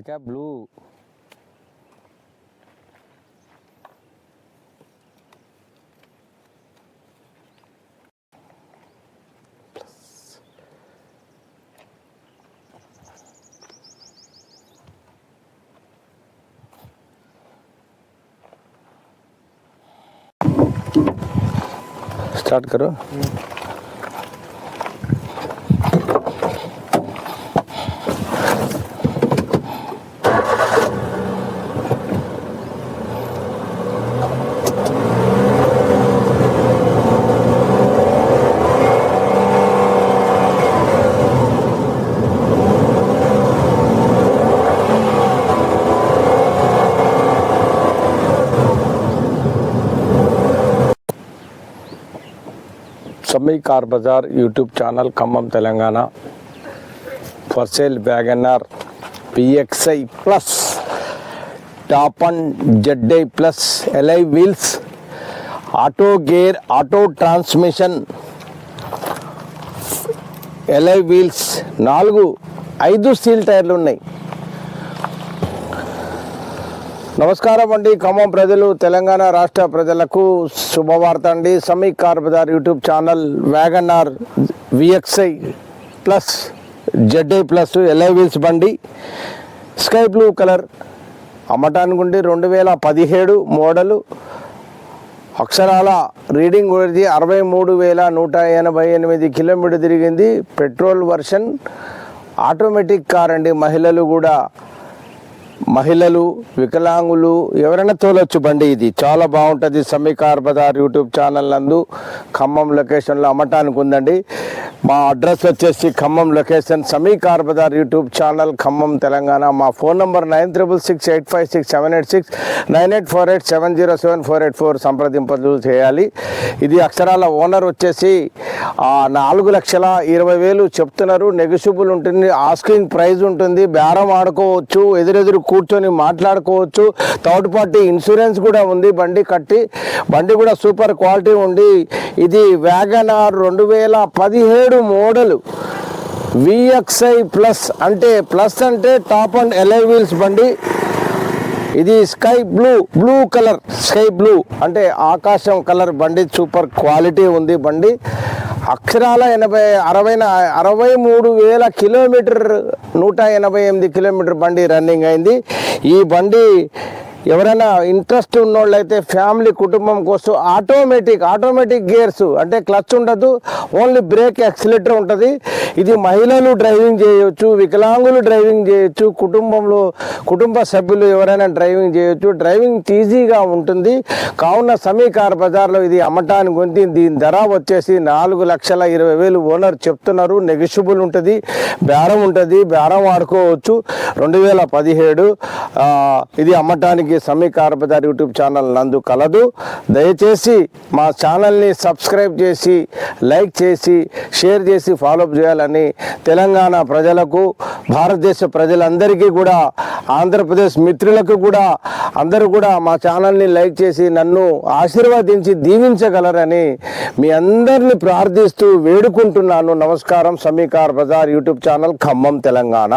क्या blue start करो। हम्म। Sammi car bazaar YouTube channel Khammam Telangana for sale WagonR PXI plus top and ZXI plus alloy wheels auto gear auto transmission alloy wheels నాలుగు ఐదు steel టైర్లు ఉన్నాయి. నమస్కారం అండి. ఖమ్మం ప్రజలు తెలంగాణ రాష్ట్ర ప్రజలకు శుభవార్త అండి. సమీక్ car bazaar YouTube channel Wagon R VXI plus ZXI plus alloy wheels బండి. స్కై బ్లూ కలర్ అమ్మటానికి రెండు వేల పదిహేడు మోడలు. అక్షరాల రీడింగ్ వచ్చి అరవై మూడు వేల నూట ఎనభై ఎనిమిది కిలోమీటర్ తిరిగింది. Petrol version. ఆటోమేటిక్ కార్ అండి. మహిళలు కూడా మహిళలు వికలాంగులు ఎవరైనా తోలొచ్చు బండి ఇది. చాలా బాగుంటుంది సమీకార్ బజార్ యూట్యూబ్ ఛానల్ నందు. ఖమ్మం లొకేషన్లో అమ్మటానికి ఉందండి. మా అడ్రస్ వచ్చేసి Khammam location Sammi car bazaar YouTube channel Khammam Telangana. మా phone number nine triple six eight five six seven eight six nine eight four eight seven zero seven four eight four సంప్రదింపులు చేయాలి. ఇది అక్షరాల owner వచ్చేసి నాలుగు లక్షల ఇరవై వేలు చెప్తున్నారు. నెగిషిబుల్ ఉంటుంది ఆస్కింగ్ ప్రైజ్ ఉంటుంది. బేరం ఆడుకోవచ్చు ఎదురెదురు కూర్చొని మాట్లాడుకోవచ్చు. థర్డ్ పార్టీ ఇన్సూరెన్స్ కూడా ఉంది. బండి కట్టి బండి కూడా సూపర్ క్వాలిటీ ఉంది. ఇది వ్యాగనార్ రెండు వేల పదిహేడు మోడలు. విఎక్స్ఐ ప్లస్ అంటే ప్లస్ అంటే టాప్ అండ్ ఎలై వీల్స్ బండి. ఇది sky blue blue colour sky blue అంటే ఆకాశం కలర్ బండి సూపర్ క్వాలిటీ ఉంది బండి. అక్షరాల ఎనభై అరవై అరవై మూడు వేల కిలోమీటర్ నూట ఎనభై ఎనిమిది కిలోమీటర్ బండి రన్నింగ్ అయింది. ఈ బండి ఎవరైనా ఇంట్రెస్ట్ ఉన్నోళ్ళైతే ఫ్యామిలీ కుటుంబం కోసం ఆటోమేటిక్ ఆటోమేటిక్ గేర్స్ అంటే క్లచ్ ఉండదు ఓన్లీ బ్రేక్ యాక్సిలేటర్ ఉంటుంది. ఇది మహిళలు డ్రైవింగ్ చేయొచ్చు వికలాంగులు డ్రైవింగ్ చేయొచ్చు కుటుంబంలో కుటుంబ సభ్యులు ఎవరైనా డ్రైవింగ్ చేయొచ్చు. డ్రైవింగ్ ఈజీగా ఉంటుంది. కావున సమీకార్ బజార్లో ఇది అమ్మటానికి ఉంది. దీని ధర వచ్చేసి నాలుగు లక్షల ఇరవై వేలు ఓనర్ చెప్తున్నారు. నెగిషిబుల్ ఉంటుంది. బేరం ఉంటుంది. బేరం ఆడుకోవచ్చు రెండు వేల పదిహేడు ఇది అమ్మటానికి సమీకార్ సమీకారపదారి యూట్యూబ్ ఛానల్ నందు కలదు. దయచేసి మా ఛానల్ని సబ్స్క్రైబ్ చేసి లైక్ చేసి షేర్ చేసి ఫాలోఅప్ చేయాలని తెలంగాణ ప్రజలకు భారతదేశ ప్రజలందరికీ కూడా ఆంధ్రప్రదేశ్ మిత్రులకు కూడా అందరూ కూడా మా ఛానల్ని లైక్ చేసి నన్ను ఆశీర్వదించి దీవించగలరని మీ అందరిని ప్రార్థిస్తూ వేడుకుంటున్నాను. నమస్కారం Sammi car bazaar YouTube channel Khammam Telangana.